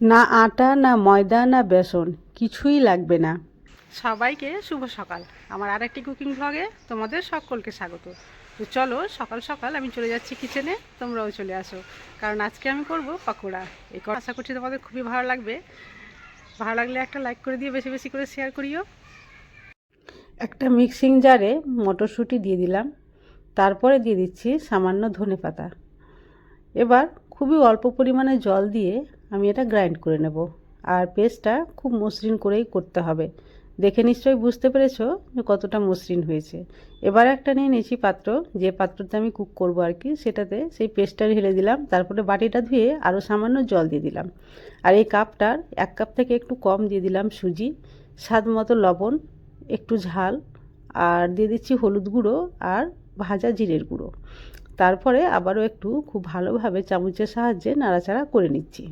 না আটা, না ময়দা, না বেসন, কিছুই লাগবে না। সবাইকে শুভ সকাল। আমার আরেকটি কুকিং ব্লগে তোমাদের সকলকে স্বাগত। তো চলো, সকাল সকাল আমি চলে যাচ্ছি কিচেনে তোমরাও চলে আসো। কারণ আজকে আমি করব পাকোড়া। এই আশা করছি তোমাদের খুবই ভালো লাগবে। ভালো লাগলে একটা লাইক করে দিয়ে বেশি বেশি করে শেয়ার করিও। একটা মিক্সিং জারে মটরশুঁটি দিয়ে দিলাম। তারপরে দিয়ে দিচ্ছি সামান্য ধনে পাতা এবার খুবই অল্প পরিমাণে জল দিয়ে আমি এটা গ্রাইন্ড করে নেব। আর পেস্টটা খুব মসৃণ করেই করতে হবে। দেখে নিশ্চয়ই বুঝতে পেরেছ যে কতটা মসৃণ হয়েছে। এবার একটা নিয়ে নিয়েছি পাত্র। যে পাত্রতে আমি কুক করব আর কি, সেটাতে সেই পেস্টটা ঢেলে দিলাম। তারপরে বাটিটা ধুয়ে আরও সামান্য জল দিয়ে দিলাম। আর এই কাপটার এক কাপ থেকে একটু কম দিয়ে দিলাম সুজি, স্বাদ মতো লবণ, একটু ঝাল, আর দিয়ে দিচ্ছি হলুদ গুঁড়ো আর ভাজা জিরের গুঁড়ো। তারপরে আবারও একটু খুব ভালোভাবে চামচের সাহায্যে নাড়াচাড়া করে নিচ্ছি।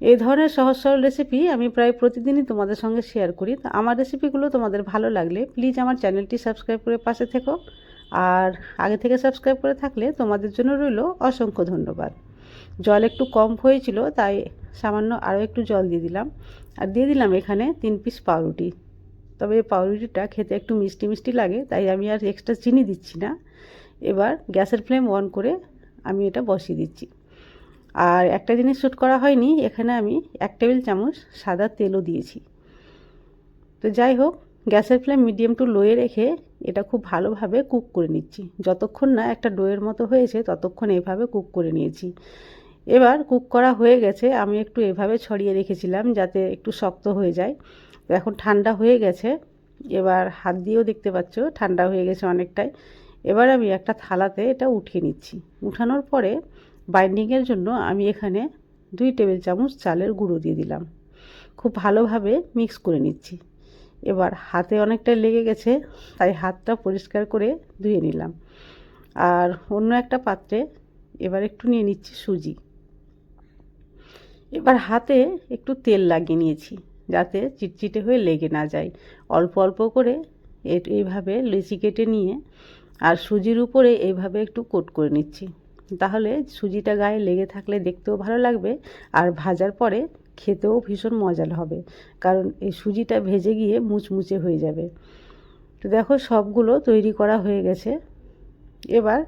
এই ধরনের সহজ সরল রেসিপি আমি প্রায় প্রতিদিনই তোমাদের সঙ্গে শেয়ার করি। তো আমার রেসিপিগুলো তোমাদের ভালো লাগলে প্লিজ আমার চ্যানেলটি সাবস্ক্রাইব করে পাশে থেকো। আর আগে থেকে সাবস্ক্রাইব করে থাকলে তোমাদের জন্য রইল অসংখ্য ধন্যবাদ। জল একটু কম হয়েছিল, তাই সামান্য আরও একটু জল দিয়ে দিলাম। আর দিয়ে দিলাম এখানে তিন পিস পাউরুটি। তবে এই পাউরুটিটা খেতে একটু মিষ্টি মিষ্টি লাগে, তাই আমি আর এক্সট্রা চিনি দিচ্ছি না। এবার গ্যাসের ফ্লেম অন করে আমি এটা বসিয়ে দিচ্ছি। আর একটা জিনিস শ্যুট করা হয়নি, এখানে আমি এক টেবিল চামচ সাদা তেলও দিয়েছি। তো যাই হোক, গ্যাসের ফ্লেম মিডিয়াম টু লোয়ে রেখে এটা খুব ভালোভাবে কুক করে নিচ্ছি। যতক্ষণ না একটা ডোয়ের মতো হয়েছে, ততক্ষণ এভাবে কুক করে নিয়েছি। এবার কুক করা হয়ে গেছে, আমি একটু এভাবে ছড়িয়ে রেখেছিলাম যাতে একটু শক্ত হয়ে যায়। তো এখন ঠান্ডা হয়ে গেছে, এবার হাত দিয়েও দেখতে পাচ্ছ, ঠান্ডা হয়ে গেছে অনেকটাই। এবার আমি একটা থালাতে এটা উঠিয়ে নিচ্ছি। উঠানোর পরে বাইন্ডিংয়ের জন্য আমি এখানে দুই টেবিল চামচ চালের গুঁড়ো দিয়ে দিলাম। খুব ভালোভাবে মিক্স করে নিচ্ছি। এবার হাতে অনেকটা লেগে গেছে, তাই হাতটা পরিষ্কার করে ধুয়ে নিলাম। আর অন্য একটা পাত্রে এবার একটু নিয়ে নিচ্ছি সুজি। এবার হাতে একটু তেল লাগিয়ে নিয়েছি, যাতে চিটচিটে হয়ে লেগে না যায়। অল্প অল্প করে এইভাবে লুচি কেটে নিয়ে আর সুজির উপরে এইভাবে একটু কোট করে নিচ্ছি। তাহলে সুজিটা গায়ে লেগে থাকলে দেখতেও ভালো লাগবে আর ভাজার পরে খেতেও ভীষণ মজার হবে, কারণ এই সুজিটা ভেজে গিয়ে মুচমুচে হয়ে যাবে। তো দেখো সবগুলো তৈরি করা হয়ে গেছে। এবার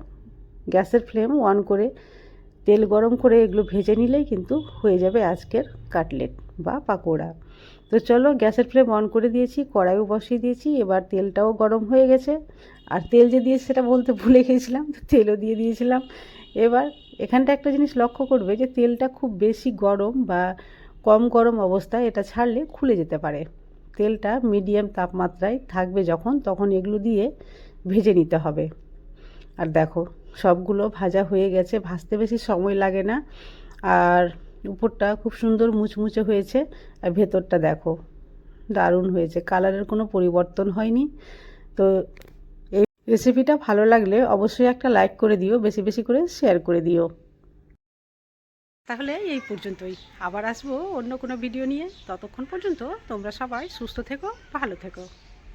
গ্যাসের ফ্লেম অন করে তেল গরম করে এগুলো ভেজে নিলেই কিন্তু হয়ে যাবে আজকের কাটলেট। বা পাকোড়া। তো চলো গ্যাসের ফ্লেম অন করে দিয়েছি, কড়াইও বসিয়ে দিয়েছি, এবার তেলটাও গরম হয়ে গেছে। আর তেল যে দিয়েছি সেটা বলতে ভুলে গেছিলাম, তো তেলও দিয়ে দিয়েছিলাম। এবার এখানটা একটা জিনিস লক্ষ্য করবে যে তেলটা খুব বেশি গরম বা কম গরম অবস্থায় এটা ছাড়লে খুলে যেতে পারে। তেলটা মিডিয়াম তাপমাত্রায় থাকবে যখন, তখন এগুলো দিয়ে ভেজে নিতে হবে। আর দেখো, সবগুলো ভাজা হয়ে গেছে, ভাজতে বেশি সময় লাগে না। আর উপরটা খুব সুন্দর মুচমুচে হয়েছে, আর ভেতরটা দেখো দারুণ হয়েছে। কালারের কোনো পরিবর্তন হয়নি। তো এই রেসিপিটা ভালো লাগলে অবশ্যই একটা লাইক করে দিও, বেশি বেশি করে শেয়ার করে দিও। তাহলে এই পর্যন্তই। আবার আসব অন্য কোনো ভিডিও নিয়ে। ততক্ষণ পর্যন্ত তোমরা সবাই সুস্থ থেকো, ভালো থেকো।